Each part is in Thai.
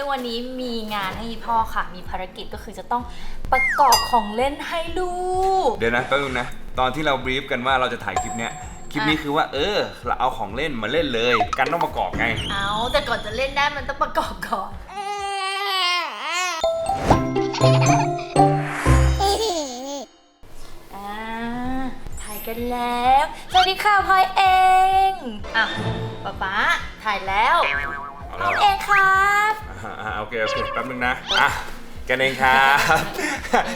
ซึ่งวันนี้มีงานให้พ่อค่ะ มีภารกิจก็คือจะต้องประกอบของเล่นให้ลูก เดี๋ยวนะแป๊บนึงนะ ตอนที่เราบรีฟกันว่าเราจะถ่ายคลิปเนี้ย คลิปนี้คือว่า เออ เราเอาของเล่นมาเล่นเลย กันต้องประกอบไง เอาแต่ก่อนจะเล่นได้มันต้องประกอบก่อน อ่าถ่ายกันแล้ว สวัสดีค่ะพลอยเอง อะป๊าป๊าถ่ายแล้วน้องเองครับ อ่าอ่าโอเคโอเคแป๊บนึงนะอะกันเองครับ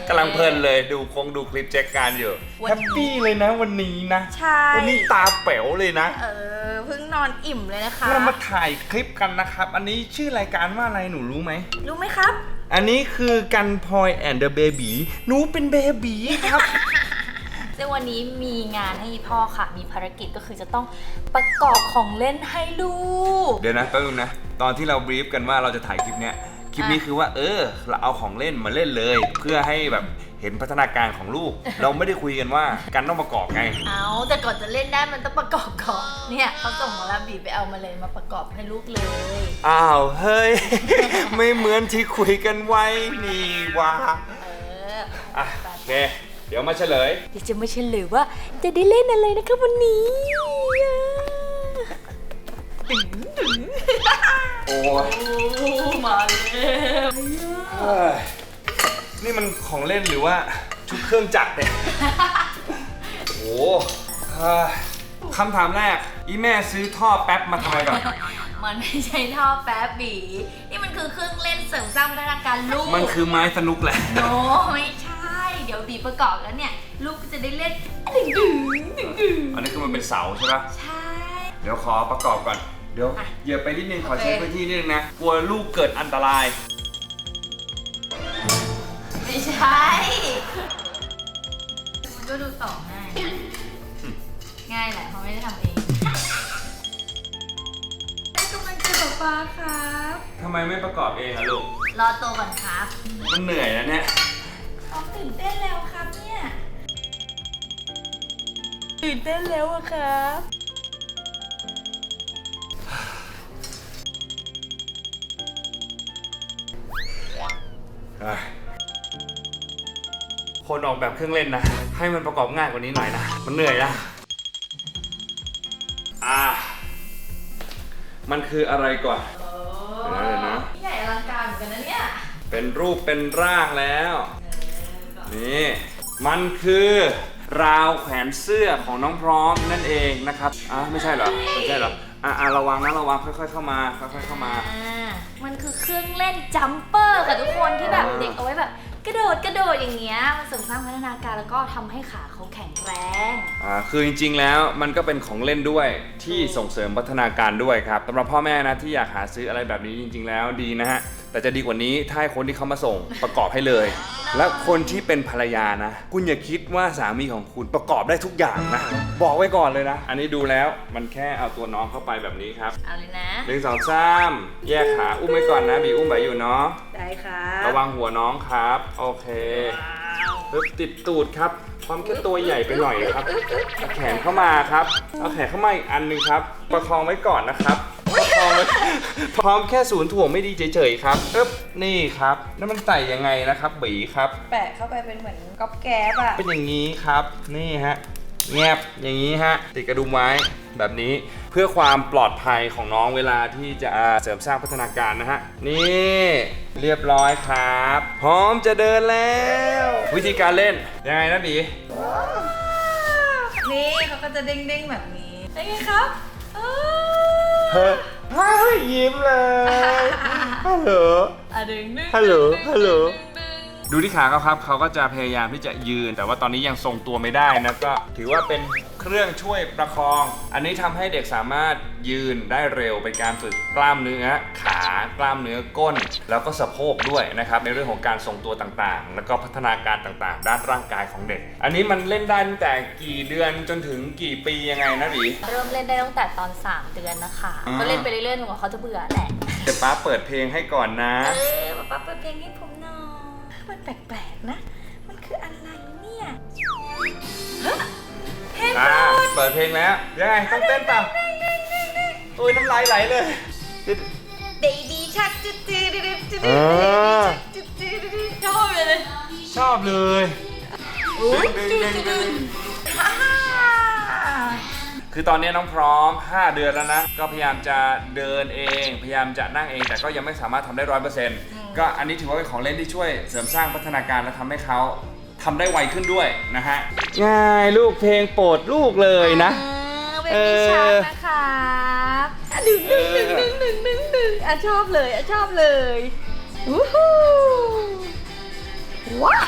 กำลังเพลินเลยดูคงดูคลิปแจ็คการอยู่วันแฮนี้ปปี้เลยนะวันนี้นะ ใช่วันนี้ตาแป๋วเลยนะเออเพิ่งนอนอิ่มเลยนะคะ เรามาถ่ายคลิปกันนะครับ อันนี้ชื่อรายการว่าอะไรหนูรู้ไหม รู้ไหมครับ อันนี้คือกันพลอยแอนด์เดอะเบบีหนูเป็นเบบีครับ ซึ่งวันนี้มีงานให้พ่อค่ะ มีภารกิจก็คือจะต้องประกอบของเล่นให้ลูก เดี๋ยวนะแป๊บนึงนะ ตอนที่เราบรีฟกันว่าเราจะถ่ายคลิปเนี้ยคลิปนี้คือว่า เออ เราเอาของเล่นมาเล่นเลย เพื่อให้แบบเห็นพัฒนาการของลูก เราไม่ได้คุยกันว่ากันต้องประกอบไง เอาแต่ก่อนจะเล่นได้มันต้องประกอบก่อนเนี่ยเขาส่งมาแล้วบีบไปเอามาเลยมาประกอบให้ลูกเลย อ้าวเฮ้ย ไม่เหมือนที่คุยกันไว้นี่ว่าเอออะโอเคเดี๋ยวมาเฉลยเดี๋ยวจะไม่เฉลยว่าจะได้เล่นอะไรนะคะวันนี้ดึงดึง โอ้ยโอ้มาแล้วเฮ้ยนี่มันของเล่นหรือว่าชุดเครื่องจักรเนี่ย โอ้โหเฮ้ยคำถามแรก อีแม่ซื้อท่อแป๊บมาทำไมก่อน มันไม่ใช่ท่อแป๊บบี นี่มันคือเครื่องเล่นเสริมสร้างพัฒนาการลูกมันคือไม้สนุกแหละ โนไม่ใช่ เดี๋ยวบีประกอบแล้วเนี่ย ลูกก็จะได้เล่นดึงดึงดึงดึงอันนี้คือมันเป็นเสาใช่ปะใช่ เดี๋ยวขอประกอบก่อน เดี๋ยวอะเหยียบไปนิดนึงขอโอเค ใช้พื้นที่นิดนึงนะ กลัวลูกเกิดอันตราย ไม่ใช่ มันก็ดูต่อง่ายนะง่ายแหละเพราะไม่ได้ทำเองให้กำลังใจป๊าป๊าครับ ทำไมไม่ประกอบเองอะลูก รอโตก่อนครับมันเหนื่อยนะเนี่ย อ๋อตื่นเต้นแล้วครับเนี่ย ตื่นเต้นแล้วอะครับ คนออกแบบเครื่องเล่นนะ ให้มันประกอบง่ายกว่านี้หน่อยนะ มันเหนื่อยนะอ่ามันคืออะไรก่อนโอ้เดี๋ยวนะใหญ่อลังการเหมือนกันนะเนี่ยเป็นรูปเป็นร่างแล้ว นี่ มันคือ ราวแขวนเสื้อของน้องพร้อมนั่นเองนะครับอะไม่ใช่เหรอไม่ใช่เหรออะอะระวังนะระวังค่อย ๆ เข้ามาค่อยๆเข้ามา อ่ามันคือเครื่องเล่นจัมเปอร์ค่ะทุกคนที่แบบอ่า เด็กเอาไว้แบบ กระโดดกระโดดอย่างเงี้ยมันเสริมสร้างพัฒนาการแล้วก็ทำให้ขาเขาแข็งแรง อ่าคือจริงๆ แล้วมันก็เป็นของเล่นด้วยที่ส่งเสริมพัฒนาการด้วยครับสำหรับพ่อแม่นะที่อยากหาซื้ออะไรแบบนี้จริง ๆ แล้วดีนะฮะแต่จะดีกว่านี้ถ้าให้คนที่เขามาส่งประกอบให้เลย และคนที่เป็นภรรยานะ คุณอย่าคิดว่าสามีของคุณประกอบได้ทุกอย่างนะ บอกไว้ก่อนเลยนะ อันนี้ดูแล้วมันแค่เอาตัวน้องเข้าไปแบบนี้ครับเอาเลยนะหนึ่งสองสามแยกขาอุ้มไว้ก่อนนะบีอุ้มไว้อยู่เนาะได้ครับระวังหัวน้องครับ โอเคปึ๊บติดตูดครับพร้อมแค่ตัวใหญ่ไปหน่อยครับเอาแขนเข้ามาครับเอาแขนเข้ามาอีกอันหนึงครับ ประคองไว้ก่อนนะครับประค องไว้พร้อมแค่ศูนย์ถ่วงไม่ดีเฉยๆครับอึ๊บนี่ครับแล้วมันใส่ยังไงนะครับบีครับ แปะเข้าไปเป็นเหมือนก๊อบแก๊บอะเป็นอย่างนี้ครับ นี่ฮะแงบอย่างนี้ฮะติดกระดุมไว้แบบนี้เพื่อความปลอดภัยของน้องเวลาที่จะเสริมสร้างพัฒนาการนะฮะ นี่เรียบร้อยครับ พร้อมจะเดินแล้ว วิธีการเล่น ยังไงนะบีนี่เขาก็จะเด้งๆแบบนี้ได้ไงครับอ้าเฮ้ ยฮ้ยยิ้มเลยฮัลโหล อะดึงดึงฮัลโหลดึงฮัลโหล ดึง ดึงดูที่ขาเขาครับ เขาก็จะพยายามที่จะยืน แต่ว่าตอนนี้ยังทรงตัวไม่ได้นะก็ถือว่าเป็นเครื่องช่วยประคอง อันนี้ทำให้เด็กสามารถยืนได้เร็วเป็นการฝึกกล้ามเนื้อขากล้ามเนื้อก้น แล้วก็สะโพกด้วยนะครับในเรื่องของการทรงตัวต่างๆ แล้วก็พัฒนาการต่างๆ ด้านร่างกายของเด็ก อันนี้มันเล่นได้ตั้งแต่กี่เดือนจนถึงกี่ปียังไงนะบีเริ่มเล่นได้ตั้งแต่ตอน 3 เดือนนะคะอ่าก็เล่นไปเรื่อยๆจนกว่าเขาจะเบื่อแหละเดี๋ยวป้าเปิดเพลงให้ก่อนนะเออป๊าป๊าเปิดเพลงให้ผมหน่อย มันแปลกๆนะ มันคืออะไรเนี่ยฮะเพลงอ่าโปรดเปิดเพลงแล้ว ยังไง ต้องเต้นเปล่าโอ้ยน้ำลายไหลเลย Baby Shark จืดจืดเออชอบเลยชอบเลยอุ้ยดึงดึงดึงฮ่า คือตอนนี้น้องพร้อม 5 เดือนแล้วนะ ก็พยายามจะเดินเอง พยายามจะนั่งเอง แต่ก็ยังไม่สามารถทำได้ร้อยเปอร์เซ็นต์ก็อันนี้ถือว่าเป็นของเล่นที่ช่วยเสริมสร้างพัฒนาการและทำให้เขาทำได้ไวขึ้นด้วยนะฮะ ง่ายลูกเพลงโปรดลูกเลยนะเบบี้ชาร์กนะครับอะดึงดึงดึงดึงดึงดึงดึงอะชอบเลยอะชอบเลยวู้ฮู้ว้า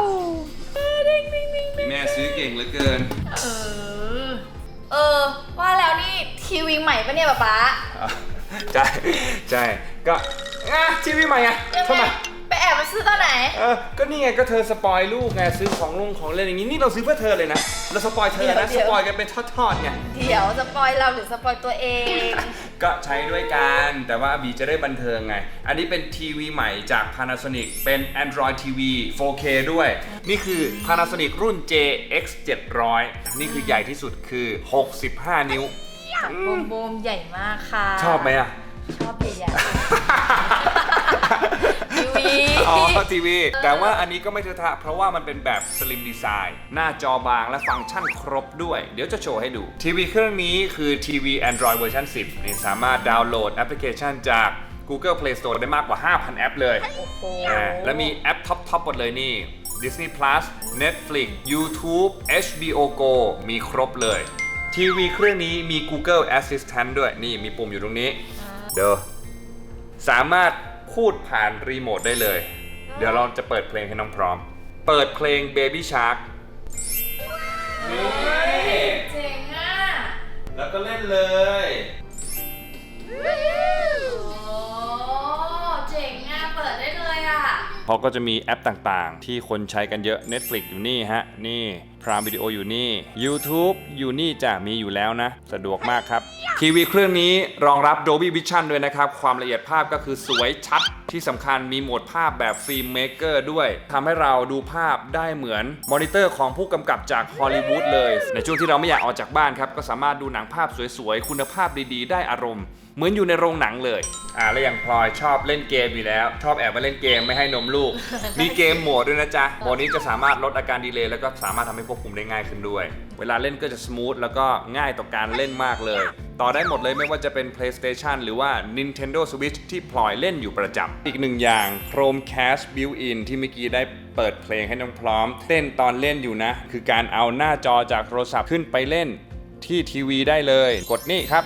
วดึงดึงดึงดึงแม่ซื้อเก่งเหลือเกิน เออ เออ ว่าแล้วนี่ทีวีใหม่ปะเนี่ยป๊าป๊า ใช่ใช่ก็อะทีวีใหม่ไงยังทำไงไมไปแอบมาซื้อตอนไหน เออก็นี่ไงก็เธอสปอยลูกไงซื้อของลุงของเล่นอย่างนี้นี่เราซื้อเพื่อเธอเลยนะเราสปอยเธอนะเดี๋สยวปอยกันเป็นทอดๆไงเดี๋ยวสปอยเราหรือสปอยตัวเอง ก็ใช้ด้วยกันแต่ว่าบีจะได้บันเทิงไง อันนี้เป็นทีวีใหม่จาก Panasonic เป็น Android TV 4K ด้วย นี่คือ Panasonic รุ่น JX 700นี่คือใหญ่ที่สุดคือ 65 นิ้วจับโบมโบมใหญ่มากค่ะ ชอบไหมอะ ชอบใหญ่ๆที วีอ๋อทีวี แต่ว่าอันนี้ก็ไม่เทอะทะเพราะว่ามันเป็นแบบสลิมดีไซน์ หน้าจอบางและฟังก์ชันครบด้วย เดี๋ยวจะโชว์ให้ดู ทีวีเครื่องนี้คือทีวี Android เวอร์ชัน10 นี่สามารถดาวน์โหลดแอปพลิเคชันจาก Google Play Store ได้มากกว่า 5,000 แอปเลยโอ้โหอ่าและมีแอปท็อปทอปหมดเลยนี่ Disney Plus Netflix YouTube HBO Go มีครบเลย ทีวีเครื่องนี้มี Google Assistant ด้วย นี่มีปุ่มอยู่ตรงนี้ เดี๋ยวสามารถ พูดผ่านรีโมทได้เลย เดี๋ยวเราจะเปิดเพลงให้น้องพร้อม เปิดเพลง Baby Shark นี่เจ๋งอะแล้วก็เล่นเลย โอ้เจ๋งอะเปิดได้เลยอะ เขาก็จะมีแอปต่างๆ ที่คนใช้กันเยอะ Netflix อยู่นี่ฮะ นี่ รามวิดีโออยู่นี่ YouTube อยู่นี่จะมีอยู่แล้วนะ สะดวกมากครับ ทีวีเครื่องนี้รองรับ Dolby Vision ด้วยนะครับ ความละเอียดภาพก็คือสวยชัด ที่สำคัญมีโหมดภาพแบบฟิล์มเมกเกอร์ด้วยทำให้เราดูภาพได้เหมือนมอนิเตอร์ของผู้กำกับจากฮอลลีวูดเลย ในช่วงที่เราไม่อยากออกจากบ้านครับก็สามารถดูหนังภาพสวยๆ คุณภาพดีๆ ได้อารมณ์เหมือนอยู่ในโรงหนังเลย อ่าแล้วอย่างพลอยชอบเล่นเกมอยู่แล้ว ชอบแอบมาเล่นเกมไม่ให้นมลูก มีเกมโหมดด้วยนะจ๊ะโหมดนี้จะสามารถลดอาการดีเลย์แล้วก็สามารถทำให้ควบคุมได้ง่ายขึ้นด้วย เวลาเล่นก็จะสมูทแล้วก็ง่ายต่อการเล่นมากเลย ต่อได้หมดเลยไม่ว่าจะเป็น PlayStation หรือว่า Nintendo Switch ที่พลอยเล่นอยู่ประจำอีกหนึ่งอย่าง Chromecast Built-in ที่เมื่อกี้ได้เปิดเพลงให้น้องพร้อม เต้นตอนเล่นอยู่นะ คือการเอาหน้าจอจากโทรศัพท์ขึ้นไปเล่นที่ทีวีได้เลย กดนี่ครับ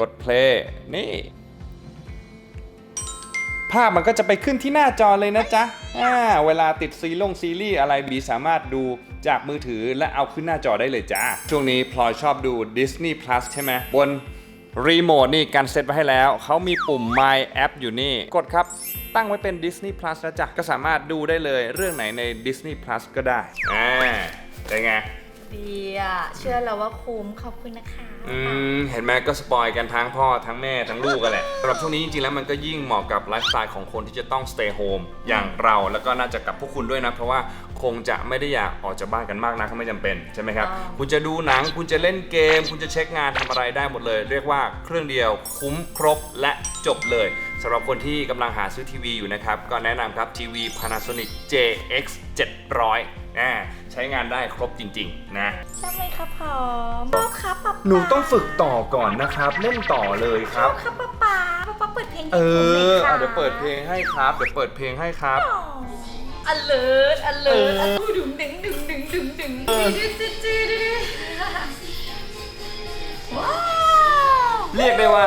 กด play นี่ ภาพมันก็จะไปขึ้นที่หน้าจอเลยนะจ๊ะอ่าเวลาติดซีลงซีรีส์อะไรบีสามารถดูจากมือถือและเอาขึ้นหน้าจอได้เลยจ้าช่วงนี้พลอยชอบดู Disney Plus ใช่ไหมบนรีโมทนี่การเซตไว้ให้แล้ว เขามีปุ่ม My App อยู่นี่ กดครับ ตั้งไว้เป็น Disney Plus แล้วจ้ะก็สามารถดูได้เลยเรื่องไหนใน Disney Plus ก็ได้ อ่าเป็นไง ดีอะเชื่อแล้วว่าคุ้มขอบคุณนะคะ อืมเห็นไหมก็สปอยกันทั้งพ่อทั้งแม่ทั้งลูกกันแหละสำหรับช่วงนี้จริงๆแล้วมันก็ยิ่งเหมาะกับไลฟ์สไตล์ของคนที่จะต้อง stay home อย่างเราแล้วก็น่าจะกับพวกคุณด้วยนะ เพราะว่าคงจะไม่ได้อยากออกจากบ้านกันมากนะถ้าไม่จำเป็นใช่ไหมครับ อ๋อ คุณจะดูหนัง คุณจะเล่นเกม คุณจะเช็คงานทำอะไรได้หมดเลย เรียกว่าเครื่องเดียวคุ้มครบและจบเลยสำหรับคนที่กำลังหาซื้อทีวีอยู่นะครับ ก็แนะนำครับทีวี Panasonic JX 700 อ่าใช้งานได้ครบจริง ๆ นะชอบไหมครับพร้อมชอบครับป๊าหนูต้องฝึกต่อก่อนนะครับ เล่นต่อเลยคชรัอบ บครับป๊าป๊าป๊าป๊าเปิดเพลงให้เอผมหน่ออยค่ะอะเดี๋ยวเปิดเพลงให้ครับ เดี๋ยวเปิดเพลงให้ครับ อันเลิศอันเลิศเออดึงดึงดึงดึงดึงดึงดึงดึงดึงดึงว้าวเรียกได้ว่า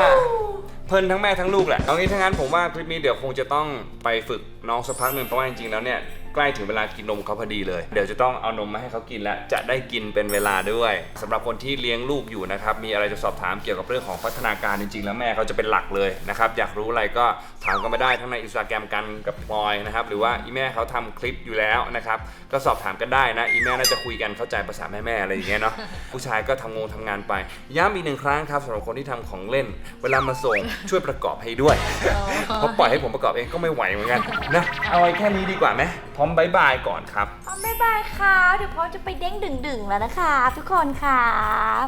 เพลินทั้งแม่ทั้งลูกแหละเอางี้ถ้างั้นผมว่าคลิปนี้เดี๋ยวคงจะต้องไปฝึกน้องสักพักหนึ่งเพราะว่าจริงๆแล้วเนี่ย ใกล้ถึงเวลากินนมเขาพอดีเลย เดี๋ยวจะต้องเอานมมาให้เขากินแล้วจะได้กินเป็นเวลาด้วยสำหรับคนที่เลี้ยงลูกอยู่นะครับ มีอะไรจะสอบถามเกี่ยวกับเรื่องของพัฒนาการจริง ๆ แล้วแม่เขาจะเป็นหลักเลยนะครับ อยากรู้อะไรก็ถามกันมาได้ทั้งในอินสตาแกรมกันกับพลอยนะครับ หรือว่าอีแม่เขาทำคลิปอยู่แล้วนะครับ ก็สอบถามกันได้นะ อีแม่น่าจะคุยกันเข้าใจภาษาแม่ๆอะไรอย่างเงี้ยเนาะ ผู้ชายก็ทำงงทำงานไป ย้ำอีกหนึ่งครั้งครับสำหรับคนที่ทำของเล่น เวลามาส่งช่วยประกอบให้ด้วยเพราะปล่อยให้ผมประกอบเองก็ไม่ไหวเหมือนกันนะ เอาไว้แค่นี้ดีกว่าไหมพร้อมบายบายก่อนครับพร้อมบ๊ายบายค่ะเดี๋ยวพร้อมจะไปเด้งดึงดึงแล้วนะคะ ทุกคนค่ะ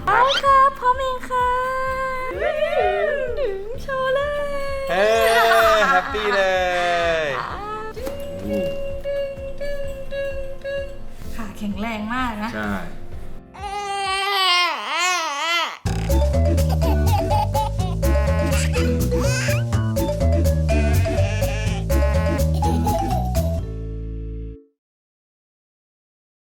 ไปค่ะพร้อมเองค่ะดึงดึงโชว์เลยเฮ้แฮปปี้เลยขาแข็งแรงมากนะใช่